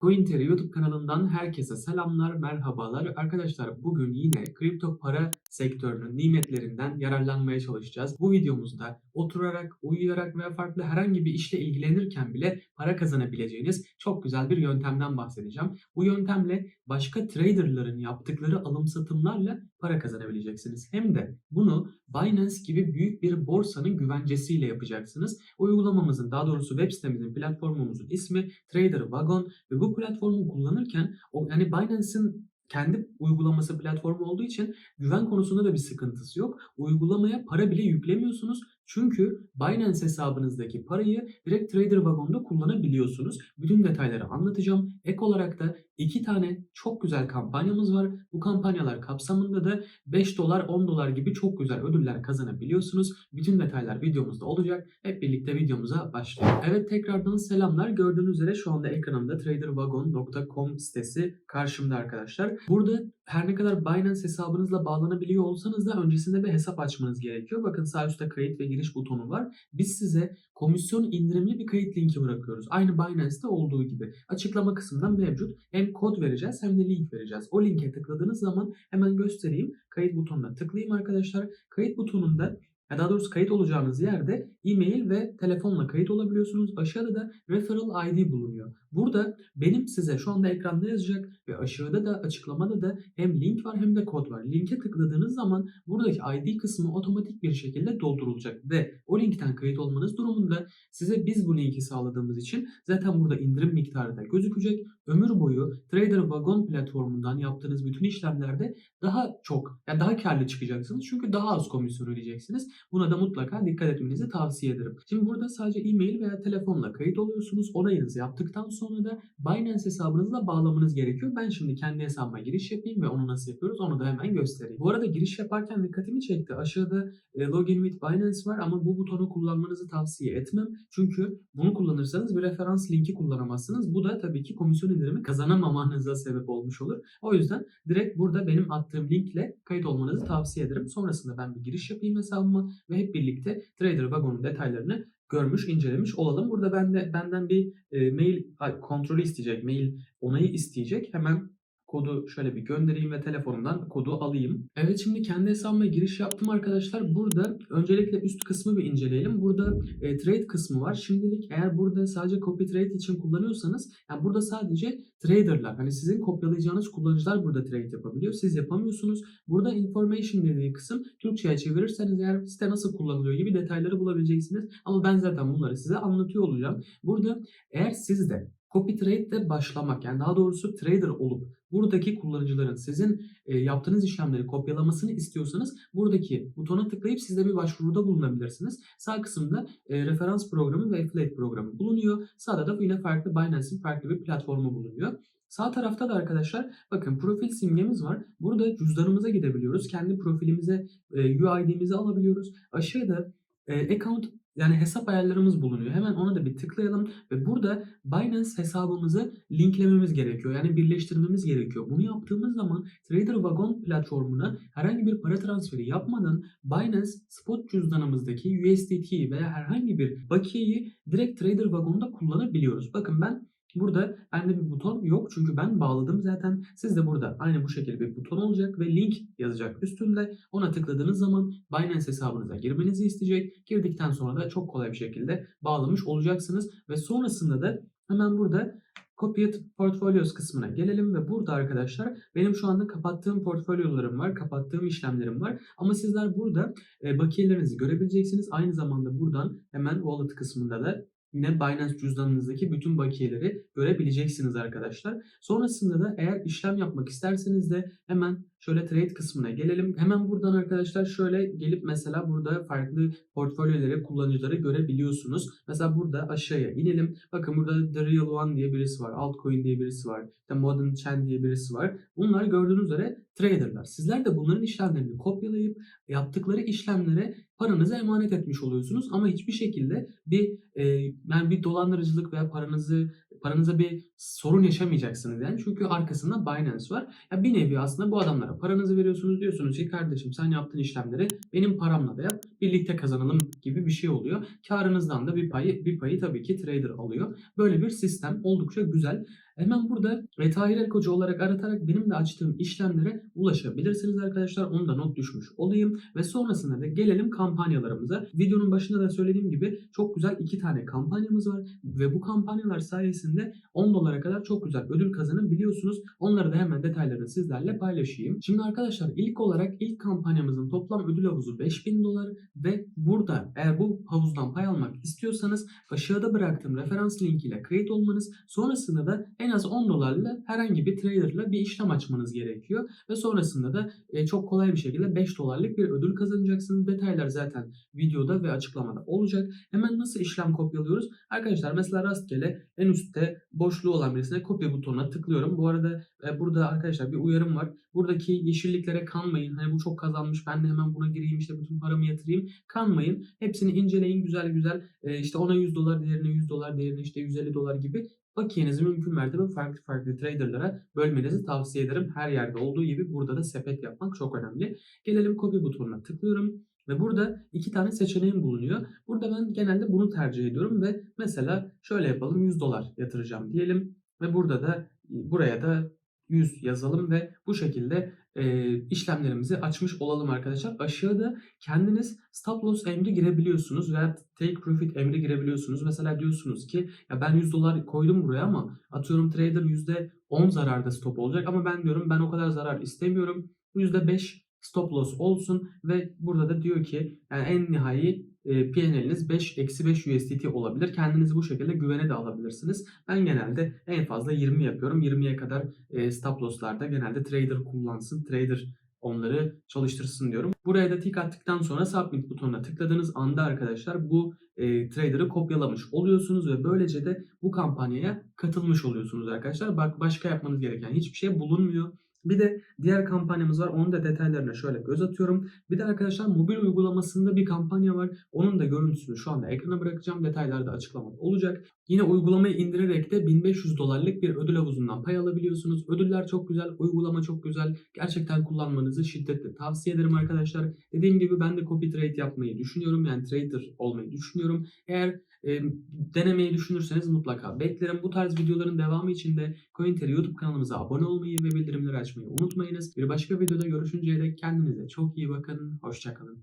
CoinTeri YouTube kanalından herkese selamlar, merhabalar. Arkadaşlar bugün yine kripto para sektörünün nimetlerinden yararlanmaya çalışacağız. Bu videomuzda oturarak, uyuyarak veya farklı herhangi bir işle ilgilenirken bile para kazanabileceğiniz çok güzel bir yöntemden bahsedeceğim. Bu yöntemle başka traderların yaptıkları alım satımlarla para kazanabileceksiniz. Hem de bunu Binance gibi büyük bir borsanın güvencesiyle yapacaksınız. Uygulamamızın daha doğrusu web sitemizin platformumuzun ismi Trader Wagon ve bu platformu kullanırken o yani Binance'in kendi uygulaması platformu olduğu için güven konusunda da bir sıkıntısı yok. Uygulamaya para bile yüklemiyorsunuz. Çünkü Binance hesabınızdaki parayı direkt Trader Wagon'da kullanabiliyorsunuz. Bütün detayları anlatacağım. Ek olarak da iki tane çok güzel kampanyamız var. Bu kampanyalar kapsamında da 5 dolar 10 dolar gibi çok güzel ödüller kazanabiliyorsunuz. Bütün detaylar videomuzda olacak. Hep birlikte videomuza başlayalım. Evet tekrardan selamlar. Gördüğünüz üzere şu anda ekranımda traderwagon.com sitesi karşımda arkadaşlar. Burada her ne kadar Binance hesabınızla bağlanabiliyor olsanız da öncesinde bir hesap açmanız gerekiyor. Bakın sağ üstte kayıt ve giriş butonu var. Biz size komisyon indirimli bir kayıt linki bırakıyoruz. Aynı Binance'te olduğu gibi. Açıklama kısmından mevcut. Hem kod vereceğiz hem de link vereceğiz. O linke tıkladığınız zaman hemen göstereyim. Kayıt butonuna tıklayayım arkadaşlar. Kayıt butonunda daha doğrusu kayıt olacağınız yerde e-mail ve telefonla kayıt olabiliyorsunuz. Aşağıda da referral ID bulunuyor. Burada benim size şu anda ekranda yazacak ve aşağıda da açıklamada da hem link var hem de kod var. Linke tıkladığınız zaman buradaki ID kısmı otomatik bir şekilde doldurulacak ve o linkten kayıt olmanız durumunda size biz bu linki sağladığımız için zaten burada indirim miktarı da gözükecek. Ömür boyu Trader Wagon platformundan yaptığınız bütün işlemlerde daha çok yani daha karlı çıkacaksınız. Çünkü daha az komisyon ödeyeceksiniz. Buna da mutlaka dikkat etmenizi tavsiye ederim. Şimdi burada sadece e-mail veya telefonla kayıt oluyorsunuz. Onayınızı yaptıktan sonra da Binance hesabınızla bağlamanız gerekiyor. Ben şimdi kendi hesabıma giriş yapayım ve onu nasıl yapıyoruz onu da hemen göstereyim. Bu arada giriş yaparken dikkatimi çekti. Aşağıda e, login with Binance var ama bu butonu kullanmanızı tavsiye etmem. Çünkü bunu kullanırsanız bir referans linki kullanamazsınız. Bu da tabii ki komisyon indirimi kazanamamanıza sebep olmuş olur. O yüzden direkt burada benim attığım linkle kayıt olmanızı tavsiye ederim. Sonrasında ben bir giriş yapayım hesabıma ve hep birlikte Trader Wagon'un detaylarını görmüş, incelemiş olalım. Burada bende benden bir e, mail kontrolü isteyecek, mail onayı isteyecek. Hemen kodu şöyle bir göndereyim ve telefonumdan kodu alayım. Evet şimdi kendi hesabıma giriş yaptım arkadaşlar. Burada öncelikle üst kısmı bir inceleyelim. Burada e, trade kısmı var. Şimdilik eğer burada sadece copy trade için kullanıyorsanız yani burada sadece traderlar hani sizin kopyalayacağınız kullanıcılar burada trade yapabiliyor. Siz yapamıyorsunuz. Burada information dediği kısım Türkçe'ye çevirirseniz eğer site nasıl kullanılıyor gibi detayları bulabileceksiniz. Ama ben zaten bunları size anlatıyor olacağım. Burada eğer siz de copy trade ile başlamak yani daha doğrusu trader olup buradaki kullanıcıların sizin e, yaptığınız işlemleri kopyalamasını istiyorsanız buradaki butona tıklayıp siz de bir başvuruda bulunabilirsiniz. Sağ kısımda e, referans programı ve affiliate programı bulunuyor. Sağda da yine farklı Binance'in farklı bir platformu bulunuyor. Sağ tarafta da arkadaşlar bakın profil simgemiz var. Burada cüzdanımıza gidebiliyoruz. Kendi profilimize e, UID'mizi alabiliyoruz. Aşağıda e, account yani hesap ayarlarımız bulunuyor. Hemen ona da bir tıklayalım ve burada Binance hesabımızı linklememiz gerekiyor. Yani birleştirmemiz gerekiyor. Bunu yaptığımız zaman Trader Wagon platformuna herhangi bir para transferi yapmadan Binance spot cüzdanımızdaki USDT veya herhangi bir bakiyeyi direkt Trader Wagon'da kullanabiliyoruz. Bakın ben Burada bende bir buton yok çünkü ben bağladım zaten. Siz de burada aynı bu şekilde bir buton olacak ve link yazacak üstünde. Ona tıkladığınız zaman Binance hesabınıza girmenizi isteyecek. Girdikten sonra da çok kolay bir şekilde bağlamış olacaksınız. Ve sonrasında da hemen burada Copied Portfolios kısmına gelelim ve burada arkadaşlar benim şu anda kapattığım portfolyolarım var, kapattığım işlemlerim var. Ama sizler burada e, bakiyelerinizi görebileceksiniz. Aynı zamanda buradan hemen Wallet kısmında da yine Binance cüzdanınızdaki bütün bakiyeleri görebileceksiniz arkadaşlar. Sonrasında da eğer işlem yapmak isterseniz de hemen şöyle trade kısmına gelelim. Hemen buradan arkadaşlar şöyle gelip mesela burada farklı portfolyoları, kullanıcıları görebiliyorsunuz. Mesela burada aşağıya inelim. Bakın burada The Real One diye birisi var. Altcoin diye birisi var. İşte Modern Chain diye birisi var. Bunlar gördüğünüz üzere traderlar. Sizler de bunların işlemlerini kopyalayıp yaptıkları işlemlere paranızı emanet etmiş oluyorsunuz ama hiçbir şekilde bir e, yani bir dolandırıcılık veya paranızı paranıza bir sorun yaşamayacaksınız yani. Çünkü arkasında Binance var. Ya bir nevi aslında bu adamlara paranızı veriyorsunuz diyorsunuz ki kardeşim sen yaptığın işlemleri benim paramla da yap. Birlikte kazanalım gibi bir şey oluyor. Karınızdan da bir payı bir payı tabii ki trader alıyor. Böyle bir sistem oldukça güzel. Hemen burada Tahir Elkocu olarak aratarak benim de açtığım işlemlere ulaşabilirsiniz arkadaşlar. Onu da not düşmüş olayım. Ve sonrasında da gelelim kampanyalarımıza. Videonun başında da söylediğim gibi çok güzel iki tane kampanyamız var. Ve bu kampanyalar sayesinde 10 dolara kadar çok güzel ödül kazanabiliyorsunuz. Onları da hemen detaylarını sizlerle paylaşayım. Şimdi arkadaşlar ilk olarak ilk kampanyamızın toplam ödül havuzu 5000 dolar ve burada eğer bu havuzdan pay almak istiyorsanız aşağıda bıraktığım referans linkiyle kayıt olmanız sonrasında da en az 10 dolarla herhangi bir traderla bir işlem açmanız gerekiyor ve sonrasında da e, çok kolay bir şekilde 5 dolarlık bir ödül kazanacaksınız. Detaylar zaten videoda ve açıklamada olacak. Hemen nasıl işlem kopyalıyoruz? Arkadaşlar mesela rastgele en üstte boşluğu olan birisine kopya butonuna tıklıyorum. Bu arada e, burada arkadaşlar bir uyarım var. Buradaki yeşilliklere kanmayın. Hani bu çok kazanmış ben de hemen buna gireyim işte bütün paramı yatırayım. Kanmayın. Hepsini inceleyin güzel güzel. E, işte ona 100 dolar değerine 100 dolar değerine işte 150 dolar gibi bakiyenizi mümkün mertebe farklı farklı traderlara bölmenizi tavsiye ederim. Her yerde olduğu gibi burada da sepet yapmak çok önemli. Gelelim copy butonuna tıklıyorum. Ve burada iki tane seçeneğim bulunuyor. Burada ben genelde bunu tercih ediyorum ve mesela şöyle yapalım 100 dolar yatıracağım diyelim. Ve burada da buraya da 100 yazalım ve bu şekilde e, işlemlerimizi açmış olalım arkadaşlar. Aşağıda kendiniz stop loss emri girebiliyorsunuz veya take profit emri girebiliyorsunuz. Mesela diyorsunuz ki ya ben 100 dolar koydum buraya ama atıyorum trader %10 zararda stop olacak ama ben diyorum ben o kadar zarar istemiyorum. %5 stop loss olsun ve burada da diyor ki yani en nihai e, PNL'iniz 5 eksi 5 USDT olabilir. Kendinizi bu şekilde güvene de alabilirsiniz. Ben genelde en fazla 20 yapıyorum. 20'ye kadar e, stop loss'larda genelde trader kullansın. Trader onları çalıştırsın diyorum. Buraya da tik attıktan sonra submit butonuna tıkladığınız anda arkadaşlar bu e, trader'ı kopyalamış oluyorsunuz ve böylece de bu kampanyaya katılmış oluyorsunuz arkadaşlar. Bak başka yapmanız gereken hiçbir şey bulunmuyor. Bir de diğer kampanyamız var. Onun da detaylarına şöyle göz atıyorum. Bir de arkadaşlar mobil uygulamasında bir kampanya var. Onun da görüntüsünü şu anda ekrana bırakacağım. Detaylar da açıklamada olacak. Yine uygulamayı indirerek de 1500 dolarlık bir ödül havuzundan pay alabiliyorsunuz. Ödüller çok güzel, uygulama çok güzel. Gerçekten kullanmanızı şiddetle tavsiye ederim arkadaşlar. Dediğim gibi ben de copy trade yapmayı düşünüyorum. Yani trader olmayı düşünüyorum. Eğer e, denemeyi düşünürseniz mutlaka beklerim. Bu tarz videoların devamı için de CoinTeri YouTube kanalımıza abone olmayı ve bildirimleri açmayı unutmayınız. Bir başka videoda görüşünceye dek kendinize çok iyi bakın. Hoşçakalın.